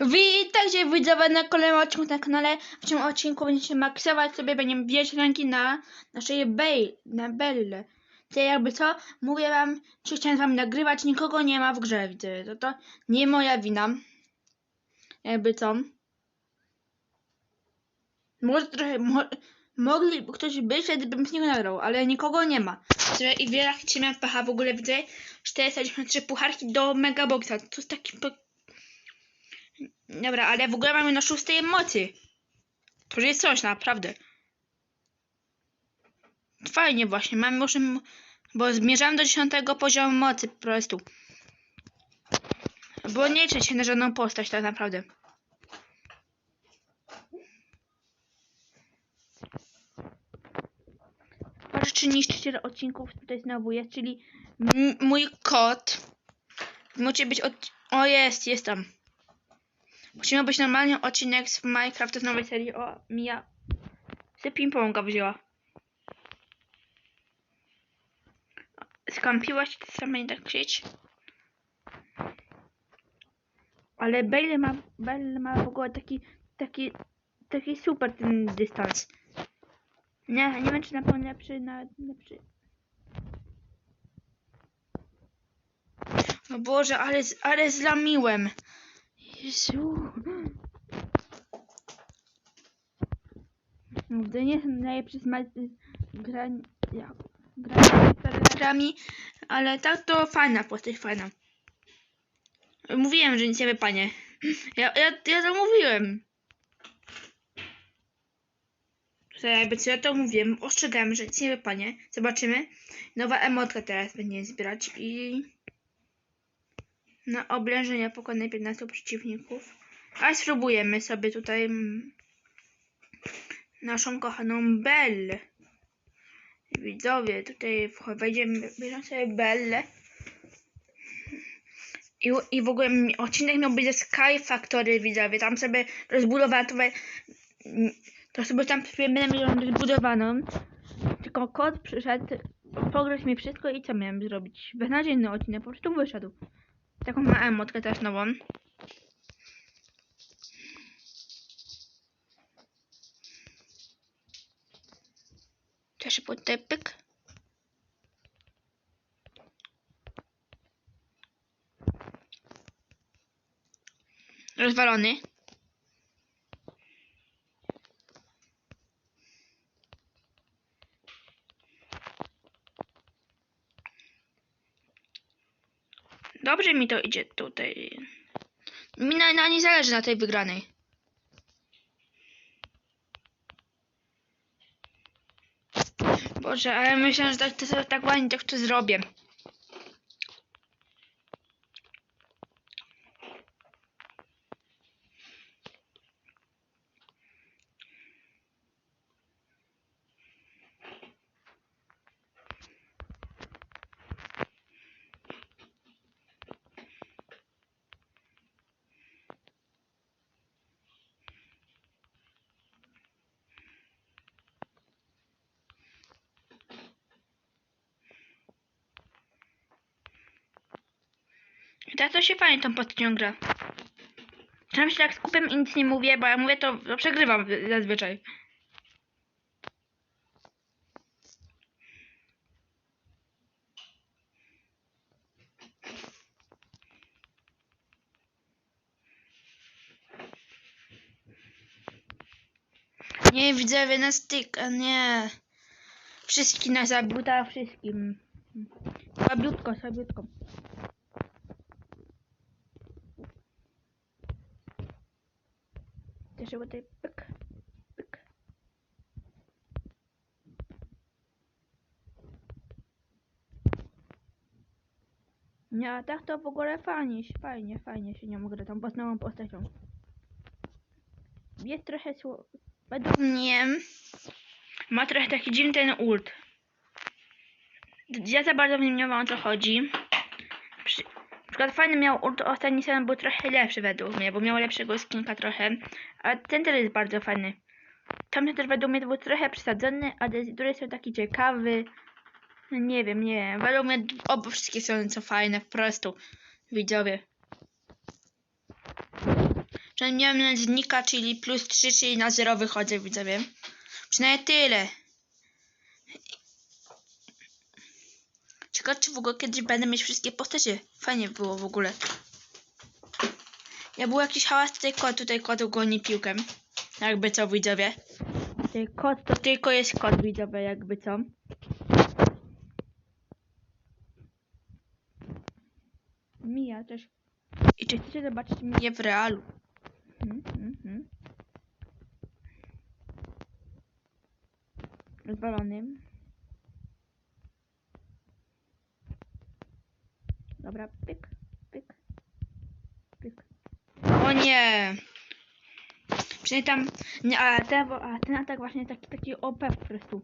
Witajcie widzowie na kolejnym odcinku na kanale. W tym odcinku będziecie maksować sobie, będziemy bierać ranki na naszej Bale, na Belle. To jakby co, mówię wam, czy chciałem wam nagrywać, nikogo nie ma w grze, widzę. To, to nie moja wina. Jakby co. Może trochę, mo, mogli ktoś być, wtedy bym z niego nagrał, ale nikogo nie ma. I wiele razy miałem w ogóle, widzę. 493 pucharki do Megaboxa. To jest taki... Dobra, ale w ogóle mamy na szóstej mocy. To jest coś, naprawdę. Fajnie właśnie, mamy może... Bo zmierzamy do dziesiątego poziomu mocy po prostu. Bo nie liczę się na żadną postać tak naprawdę. Patrz, czy niszczyciel odcinków tutaj znowu jest, czyli mój kot. Musi być od... O, jest, jest tam. Musimy być normalnie odcinek z Minecraft z nowej serii. O, Mia z ping-ponga wzięła. Skampiłaś, ty sama nie tak krzycz. Ale Bale ma, Bale ma w ogóle taki, taki, taki super ten dystans. Nie, nie wiem czy na pewno lepszy, na lepszy. O Boże, ale, ale zlamiłem. Jezu. To nie najlepszy smak grania z grami, ale tak to fajna postać, fajna. Mówiłem, że nic nie wypanie. Ja, ja, ja to mówiłem. Jakby co ja to mówiłem, ostrzegałem, że nic nie wypanie. Zobaczymy. Nowa emotka teraz będziemy zbierać i na oblężenia pokonaj 15 przeciwników. A spróbujemy sobie tutaj mm, naszą kochaną Belle. Widzowie, tutaj wejdziemy, bierzemy sobie Belle. I, I w ogóle odcinek miał być ze Sky Factory, widzowie. Tam sobie rozbudowano to, to sobie tam będę miał rozbudowaną. Tylko kot przyszedł, pograć mi wszystko i co miałem zrobić? Beznadziejny odcinek, po prostu wyszedł. Taką ma emotkę też nową. Też pod pyk. Rozwalony. Dobrze mi to idzie tutaj. Mi na, na nie zależy na tej wygranej. Boże, ale myślę, że tak, to, tak ładnie tak to zrobię. Tak to się fajnie tą postacią gra. Czasem się tak skupiam i nic nie mówię, bo ja mówię to, to przegrywam zazwyczaj. Nie widzę na styk, a nie. Wszystkich na zabuta, wszystkim. Słabiutko, słabiutko. Też tutaj pyk, pyk. Nie, a tak to w ogóle fajnie, fajnie, fajnie się nią gra, tą nową postacią. Jest trochę sło... Mnie ma trochę taki dziwny ten ult. Ja za bardzo w nim nie wiem o co chodzi. Przykład fajny miał ostatni sezon był trochę lepszy według mnie, bo miał lepszego skinka trochę. A ten też jest bardzo fajny. Tamten też według mnie był trochę przesadzony, a drugiej są taki ciekawy. No Nie wiem, nie wiem. Według mnie oba wszystkie są co fajne, po prostu. Widzowie. Przynajmniej miałem mężnika, czyli plus 3, czyli na 0 wychodzę, widzowie. Przynajmniej tyle. Ciekawe, czy w ogóle kiedyś będę mieć wszystkie postacie. Fajnie było w ogóle. Ja był jakiś hałas, tutaj kot, tutaj kot goni piłkę. Jakby co, widzowie. Tutaj kot to tylko jest kot, widzowie, jakby co. Mija też. I czy chcecie zobaczyć Miję w realu? Mhm, mhm. Rozwalony. Dobra, pyk, pyk, pyk. O nie! Przynajmniej tam, nie, a ten, a ten atak właśnie taki, taki OP po prostu.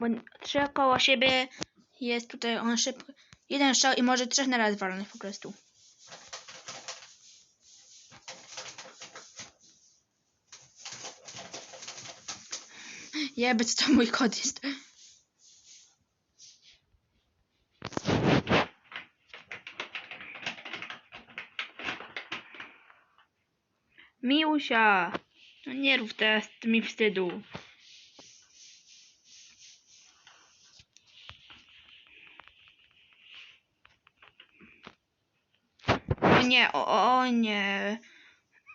Bo trzy koło siebie jest tutaj on szybko. Jeden strzał i może trzech na raz walnych po prostu. Jeby, co to mój kod jest. Miłusia! No nie rób teraz mi wstydu. O nie, o, o nie.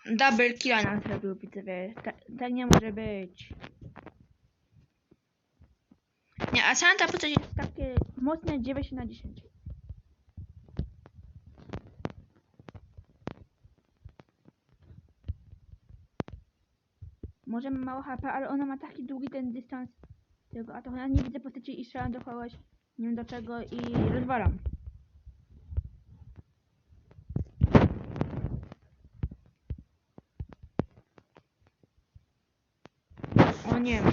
Double killa nam zrobił, widzowie. Tak, nie może być. Nie, a Santa postać jest takie mocne 9 na 10. Może ma mało HP, ale ona ma taki długi ten dystans tego ataku. Ja nie widzę postaci i strzelam do kogoś, nie wiem do czego i rozwalam. O nie.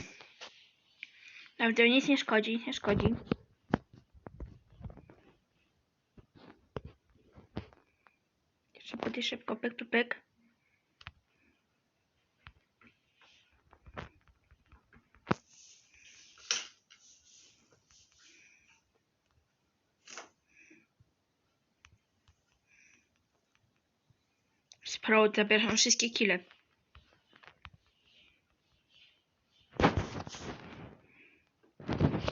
To nic nie szkodzi, nie szkodzi. Ty szybko, pyk, tu pyk. Sprout zabieram wszystkie kile.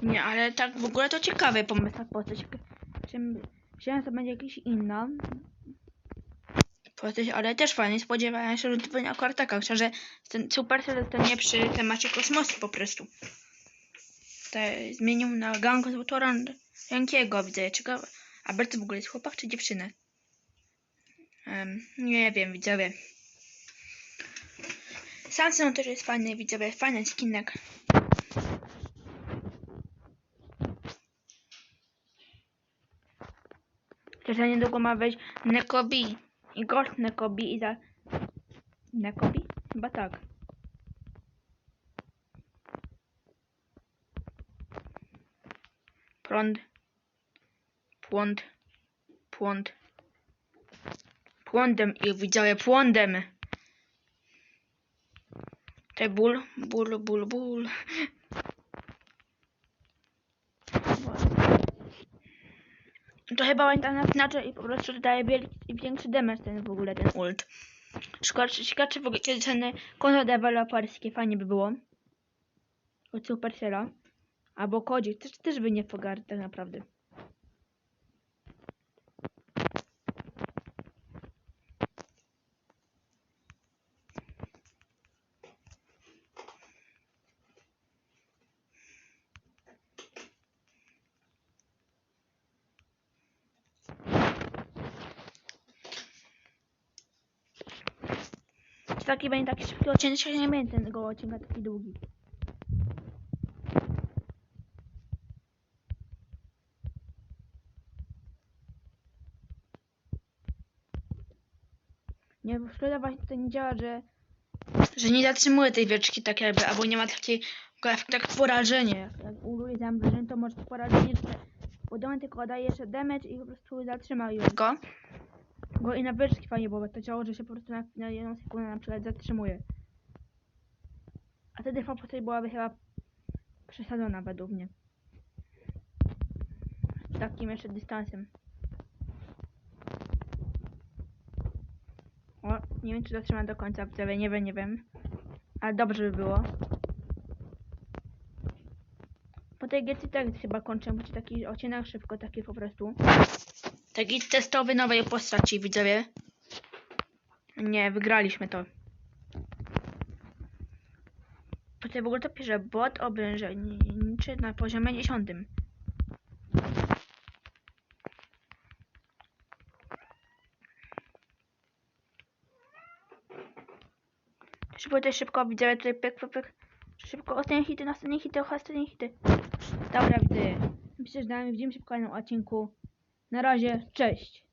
Nie, ale tak w ogóle to ciekawy pomysł na postać. Czym myślałem, że to będzie jakaś inna postać, ale też fajnie. Spodziewałem się, że to będzie akurat taka. Szczerze, ten Supercell zostanie przy temacie kosmosu po prostu. Te zmienił na gang z autora Jankiego, widzę. Ciekawe. A Bert w ogóle jest chłopak czy dziewczyna? Em, nie wiem, widzowie. Samson też jest fajny, widzowie. Fajny skinek. Też niedługo ma wejść Nekobi. I Gold Nekobi i za... Nekobi? Chyba tak. Prąd. Płąd. Płąd. Płądem i widziałem płądem. Te ból, ból, ból, ból. To chyba tam inaczej i po prostu daje większy damage ten w ogóle, ten ult. Szkoda, ciekawe w ogóle kiedy ceny konto deweloperskie fajnie by było. Od Supercella. Albo kodzik, też, też by nie pogarł tak naprawdę. Taki będzie taki szybki odcinek, czy nie będzie tego odcinka taki długi. Nie, bo szkoda właśnie to nie działa, że... Że nie zatrzymuje tej wieczki tak jakby, albo nie ma takiej... Tak porażenie. Jak, jak uluje zamrożenie, to może porażenie, że podamy tylko daje jeszcze damage i po prostu zatrzyma już go. Go i na beczki fajnie, bo to ciało, że się po prostu na, na jedną sekundę na przykład zatrzymuje. A wtedy po prostu byłaby chyba przesadzona według mnie. Z takim jeszcze dystansem. O, nie wiem czy dotrzymam do końca widzowie, nie wiem, nie wiem. Ale dobrze by było. Po tej gierce tak chyba kończę, bo taki odcinek szybko, taki po prostu. Taki testowy nowej postaci widzowie. Nie, wygraliśmy to. Tutaj w ogóle to pisze bot obrężeniczy na poziomie 10. Szybko tutaj szybko widzę tutaj pyk, pyk, pyk. Szybko ostatnie hity, następne hity, ostatnie hity. Dobra, widzę. Myślę, że widzimy się w kolejnym odcinku. Na razie, cześć.